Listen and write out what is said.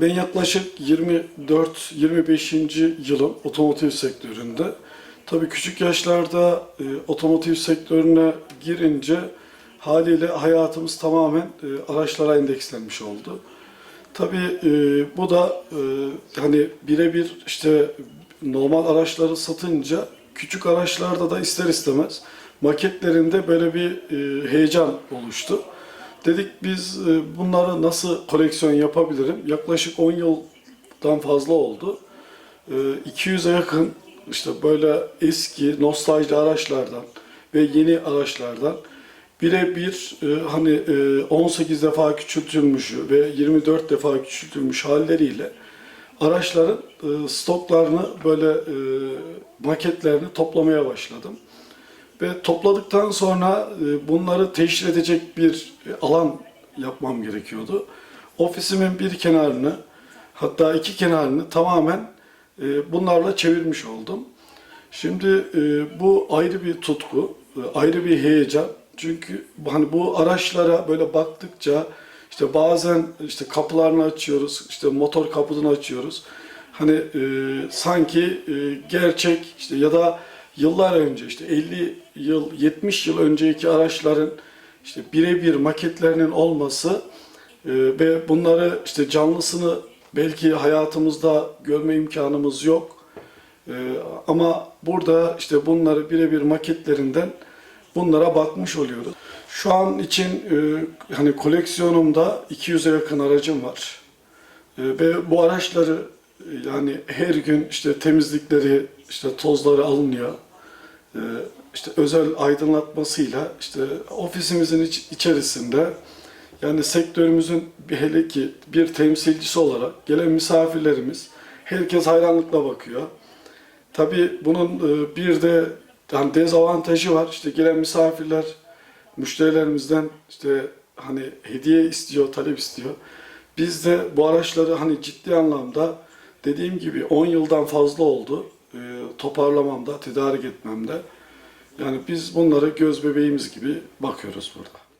ben yaklaşık 24-25. yılım otomotiv sektöründe. Tabii küçük yaşlarda e, otomotiv sektörüne girince haliyle hayatımız tamamen e, araçlara endekslenmiş oldu. Tabii e, bu da e, hani birebir işte normal araçları satınca küçük araçlarda da ister istemez maketlerinde böyle bir e, heyecan oluştu. Dedik biz e, bunları nasıl koleksiyon yapabilirim? Yaklaşık 10 yıldan fazla oldu. E, 200'e yakın işte böyle eski nostalji araçlardan ve yeni araçlardan birebir e, hani e, 18 defa küçültülmüş ve 24 defa küçültülmüş halleriyle araçların e, stoklarını böyle e, maketlerini toplamaya başladım. Ve topladıktan sonra e, bunları teşhir edecek bir e, alan yapmam gerekiyordu. Ofisimin bir kenarını hatta iki kenarını tamamen e, bunlarla çevirmiş oldum. Şimdi bu ayrı bir tutku, ayrı bir heyecan. Çünkü hani bu araçlara böyle baktıkça işte bazen işte kapılarını açıyoruz, işte motor kapısını açıyoruz. Hani e, sanki e, gerçek işte ya da yıllar önce işte 50 yıl 70 yıl önceki araçların işte birebir maketlerinin olması e, ve bunları işte canlısını belki hayatımızda görme imkanımız yok. E, ama burada işte bunları birebir maketlerinden bunlara bakmış oluyoruz. Şu an için e, hani koleksiyonumda 200'e yakın aracım var. Ve bu araçları yani her gün işte temizlikleri, işte tozları alınıyor. E, işte özel aydınlatmasıyla işte ofisimizin iç- içerisinde yani sektörümüzün bir hele ki bir temsilcisi olarak gelen misafirlerimiz herkes hayranlıkla bakıyor. Tabii bunun e, bir de yani dezavantajı var. İşte gelen misafirler müşterilerimizden işte hani hediye istiyor, talep istiyor. Biz de bu araçları hani ciddi anlamda dediğim gibi 10 yıldan fazla oldu e, toparlamamda, tedarik etmemde. Yani biz bunları göz bebeğimiz gibi bakıyoruz burada.